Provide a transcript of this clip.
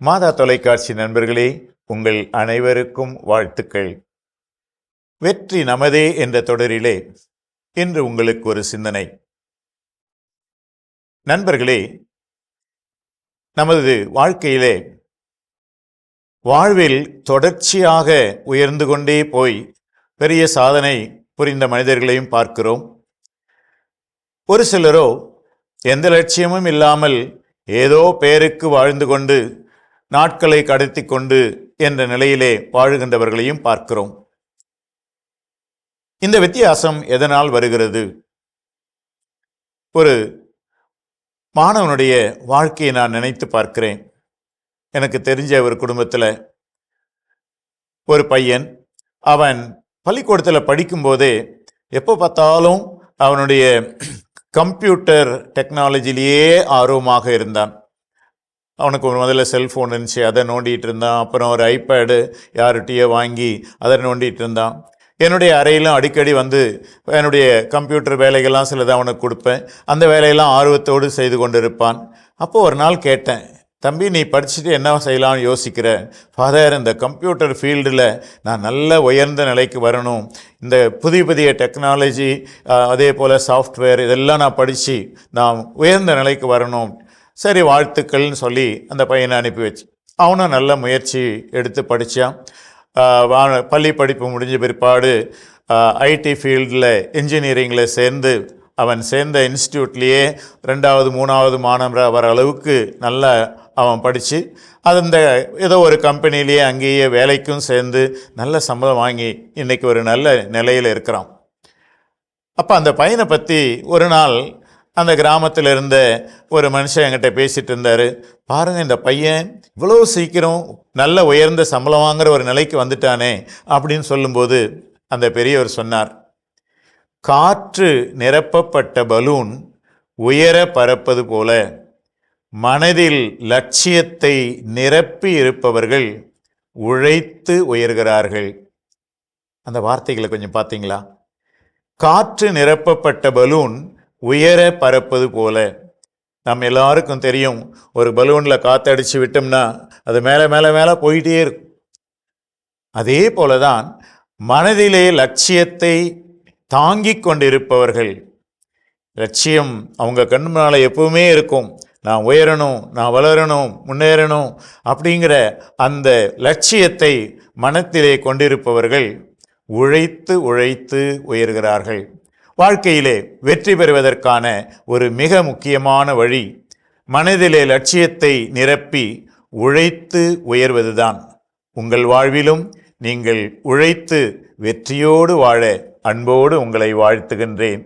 மாதா தொலைக்காட்சி நண்பர்களே உங்கள் அனைவருக்கும் வாழ்த்துக்கள். வெற்றி நமதே என்ற தொடரிலே இன்று உங்களுக்கு ஒரு சிந்தனை. நண்பர்களே நமது வாழ்க்கையிலே வாழ்வில் தொடர்ச்சியாக உயர்ந்து கொண்டே போய் பெரிய சாதனை புரிந்த மனிதர்களையும் பார்க்கிறோம். ஒரு சிலரோ எந்த லட்சியமும் இல்லாமல் ஏதோ பேருக்கு வாழ்ந்து கொண்டு நாட்களை கடத்தி கொண்டு என்ற நிலையிலே வாழுகின்றவர்களையும் பார்க்கிறோம். இந்த வித்தியாசம் எதனால் வருகிறது? ஒரு மாணவனுடைய வாழ்க்கையை நான் நினைத்து பார்க்கிறேன். எனக்கு தெரிஞ்ச ஒரு குடும்பத்தில் ஒரு பையன் அவன் பள்ளிக்கூடத்தில் படிக்கும்போதே எப்போ பார்த்தாலும் அவனுடைய கம்ப்யூட்டர் டெக்னாலஜிலேயே ஆர்வமாக இருந்தான். அவனுக்கு ஒரு முதல்ல செல்ஃபோன் இருந்துச்சு அதை நோண்டிகிட்டு இருந்தான். அப்புறம் ஒரு ஐபேடு யார்கிட்டயோ வாங்கி அதை நோண்டிகிட்டு இருந்தான். என்னுடைய அறையிலும் அடிக்கடி வந்து என்னுடைய கம்ப்யூட்டர் வேலைகள்லாம் சிலதை அவனுக்கு கொடுப்பேன். அந்த வேலையெல்லாம் ஆர்வத்தோடு செய்து கொண்டிருப்பான். அப்போது ஒரு நாள் கேட்டேன் தம்பி நீ படிச்சுட்டு என்ன செய்யலாம்னு யோசிக்கிற? ஃபாதர் இந்த கம்ப்யூட்டர் ஃபீல்டில் நான் நல்ல உயர்ந்த நிலைக்கு வரணும். இந்த புதிய புதிய டெக்னாலஜி அதே போல் சாஃப்ட்வேர் இதெல்லாம் நான் படித்து நான் உயர்ந்த நிலைக்கு வரணும். சரி வாழ்த்துக்கள்னு சொல்லி அந்த பையனை அனுப்பி வச்சு. அவனும் நல்ல முயற்சி எடுத்து படித்தான் பள்ளி படிப்பு முடிஞ்ச பிற்பாடு ஐடி ஃபீல்டில் இன்ஜினியரிங்கில் சேர்ந்து அவன் சேர்ந்த இன்ஸ்டியூட்லேயே ரெண்டாவது மூணாவது மாணவராக வர அளவுக்கு நல்ல அவன் படித்து அது இந்த ஏதோ ஒரு கம்பெனிலேயே அங்கேயே வேலைக்கும் சேர்ந்து நல்ல சம்பளம் வாங்கி இன்றைக்கி ஒரு நல்ல நிலையில் இருக்கிறான். அப்போ அந்த பையனை பற்றி ஒரு நாள் அந்த கிராமத்தில் இருந்த ஒரு மனுஷன் என்கிட்ட பேசிகிட்டு இருந்தார் பாருங்கள் இந்த பையன் இவ்வளோ சீக்கிரம் நல்ல உயர்ந்த சம்பளம் வாங்குற ஒரு நிலைக்கு வந்துட்டானே அப்படின்னு சொல்லும்போது அந்த பெரியவர் சொன்னார். காற்று நிரப்பப்பட்ட பலூன் உயர பறப்பது போல மனதில் லட்சியத்தை நிரப்பி இருப்பவர்கள் உழைத்து உயர்கிறார்கள். அந்த வார்த்தைகளை கொஞ்சம் பார்த்தீங்களா? காற்று நிரப்பப்பட்ட பலூன் உயர பறப்பது போல. நம்ம எல்லாருக்கும் தெரியும் ஒரு பலூனில் காற்றடிச்சு விட்டோம்னா அது மேலே மேலே மேலே போயிட்டே இருக்கும். அதே போல தான் மனதிலே லட்சியத்தை தாங்கிக் கொண்டிருப்பவர்கள். லட்சியம் அவங்க கண் முன்னால் எப்பவுமே இருக்கும். நான் உயரணும் நான் வளரணும் முன்னேறணும் அப்படிங்கிற அந்த லட்சியத்தை மனத்திலே கொண்டிருப்பவர்கள் உழைத்து உழைத்து உயர்கிறார்கள். வாழ்க்கையிலே வெற்றி பெறுவதற்கான ஒரு மிக முக்கியமான வழி மனதிலே லட்சியத்தை நிரப்பி உழைத்து உயர்வதுதான். உங்கள் வாழ்விலும் நீங்கள் உழைத்து வெற்றியோடு வாழ அன்போடு உங்களை வாழ்த்துகின்றேன்.